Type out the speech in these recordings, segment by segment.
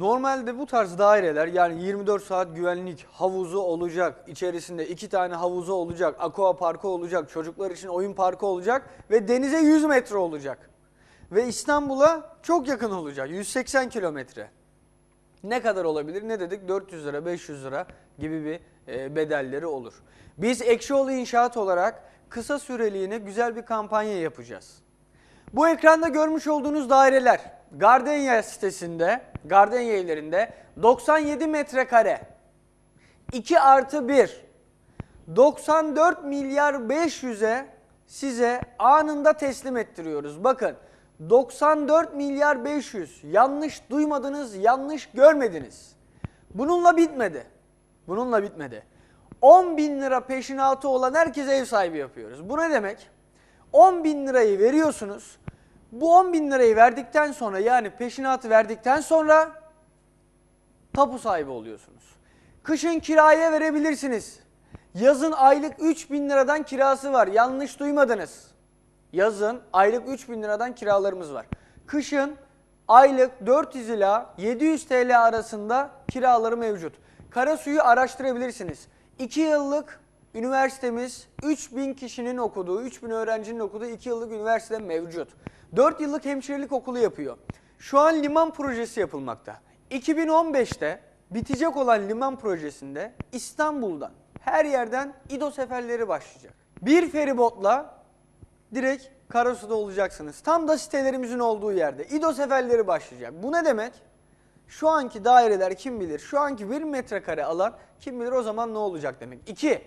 Normalde bu tarz daireler yani 24 saat güvenlik havuzu olacak, içerisinde iki tane havuzu olacak, aqua parkı olacak, çocuklar için oyun parkı olacak ve denize 100 metre olacak. Ve İstanbul'a çok yakın olacak, 180 kilometre. Ne kadar olabilir? Ne dedik? 400 lira, 500 lira gibi bir e, bedelleri olur. Biz Ekşioğlu İnşaat olarak kısa süreliğine güzel bir kampanya yapacağız. Bu ekranda görmüş olduğunuz daireler Gardenya sitesinde, Gardenya evlerinde 97 metrekare, 2 artı 1, 94 milyar 500'e size anında teslim ettiriyoruz. Bakın 94 milyar 500 yanlış duymadınız, yanlış görmediniz. Bununla bitmedi. Bununla bitmedi. 10 bin lira peşinatı olan herkese ev sahibi yapıyoruz. Bu ne demek? 10 bin lirayı veriyorsunuz. Bu 10 bin lirayı verdikten sonra yani peşinatı verdikten sonra tapu sahibi oluyorsunuz. Kışın kiraya verebilirsiniz. Yazın aylık 3 bin liradan kirası var. Yanlış duymadınız. Yazın aylık 3 bin liradan kiralarımız var. Kışın aylık 400 ila 700 TL arasında kiraları mevcut. Kara suyu araştırabilirsiniz. 2 yıllık üniversitemiz 3000 kişinin okuduğu, 3000 öğrencinin okuduğu 2 yıllık üniversite mevcut. 4 yıllık hemşirelik okulu yapıyor. Şu an liman projesi yapılmakta. 2015'te bitecek olan liman projesinde İstanbul'dan her yerden İDO seferleri başlayacak. Bir feribotla direkt Karasu'da olacaksınız. Tam da sitelerimizin olduğu yerde. İDO seferleri başlayacak. Bu ne demek? Şu anki daireler kim bilir, şu anki bir metrekare alan kim bilir o zaman ne olacak demek. İki,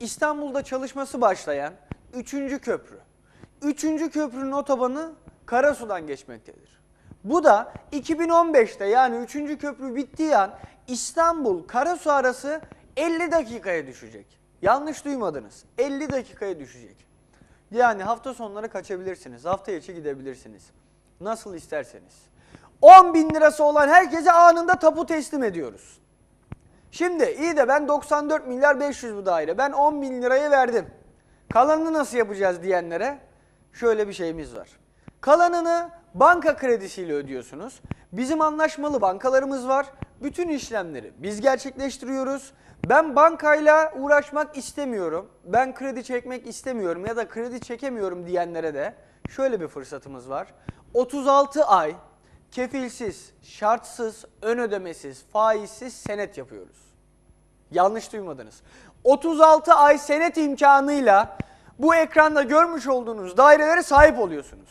İstanbul'da çalışması başlayan üçüncü köprü. Üçüncü köprünün otobanı Karasu'dan geçmektedir. Bu da 2015'te yani üçüncü köprü bittiği an İstanbul Karasu arası 50 dakikaya düşecek. Yanlış duymadınız. 50 dakikaya düşecek. Yani hafta sonları kaçabilirsiniz. Hafta içi gidebilirsiniz. Nasıl isterseniz. 10 bin lirası olan herkese anında tapu teslim ediyoruz. Şimdi iyi de ben 94 milyar 500 bu daire. Ben 10 bin lirayı verdim. Kalanını nasıl yapacağız diyenlere şöyle bir şeyimiz var. Kalanını banka kredisiyle ödüyorsunuz. Bizim anlaşmalı bankalarımız var. Bütün işlemleri biz gerçekleştiriyoruz. Ben bankayla uğraşmak istemiyorum. Ben kredi çekmek istemiyorum ya da kredi çekemiyorum diyenlere de şöyle bir fırsatımız var. 36 ay kefilsiz, şartsız, ön ödemesiz, faizsiz senet yapıyoruz. Yanlış duymadınız. 36 ay senet imkanıyla bu ekranda görmüş olduğunuz dairelere sahip oluyorsunuz.